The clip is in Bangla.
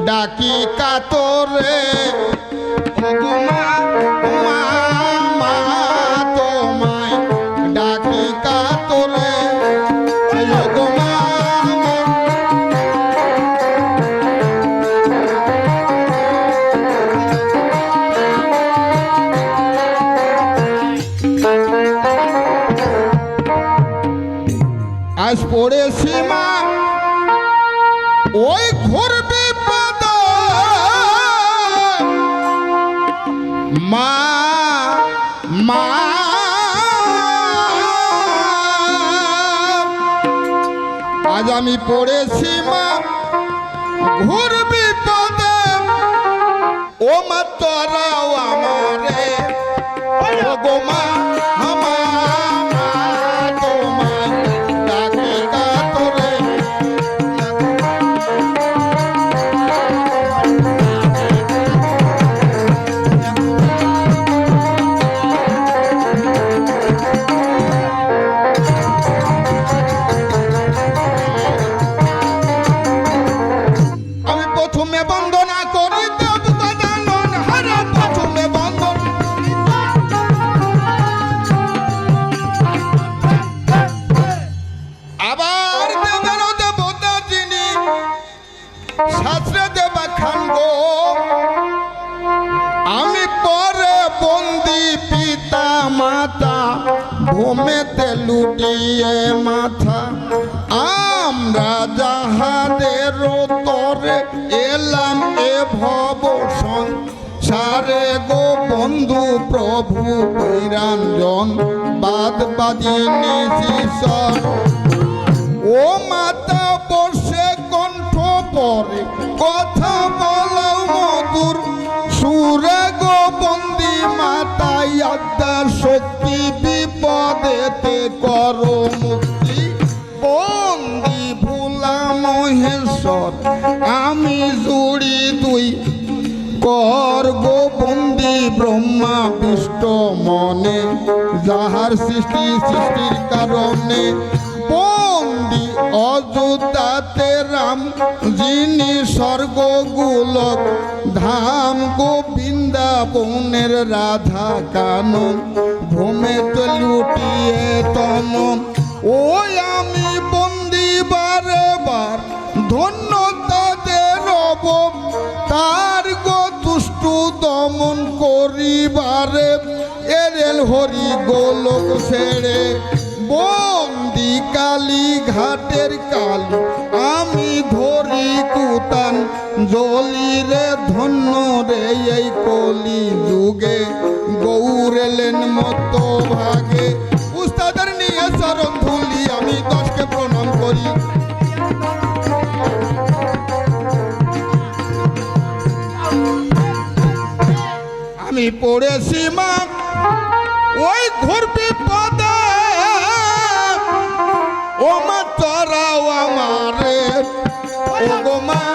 ডাকি কাতরে আজ পড়েছি মা ওই ঘোর মা মা আজ আমি পড়েছি মা ঘুরবি পদে। ও মা তোরাও আমারে। ও পরে বন্দি পিতা মাতা ভূমেতে লুটিয়ে মাথা আমরা যাহাদের তরে এলাম এ ভব সারে গো বন্ধু প্রভু বৈরাঞ্জন। বাদ বাজিনি শিশর ও মাতা মহেশ্বর আমি জুড়ি দুই কর গো বন্দি ব্রহ্মা বিষ্ণু মনে, যাহার সৃষ্টি সৃষ্টির কারণে। বন্দি অযোধ্যাতে রাম, যিনি স্বর্গ গোলক ধাম গোবিন্দাবনের রাধা কানন ভূমে তো লুটিয়ে ওই তার গো দুষ্টু দমন করিবারে এরেল হরি গোলক ছেড়ে। বন্দি কালী ঘাটের কালী, আমি ধরি কুতান জলি রে ধন্য রে এই কলি যুগে। গৌরেলেন মতো ভাগে উস্তাদের নিয়ে চরণ ধুলি, আমি দশকে প্রণাম করি। পড়েছি মা ওই ঘুরবি পদে ও মা তোরাও আমার। ও মা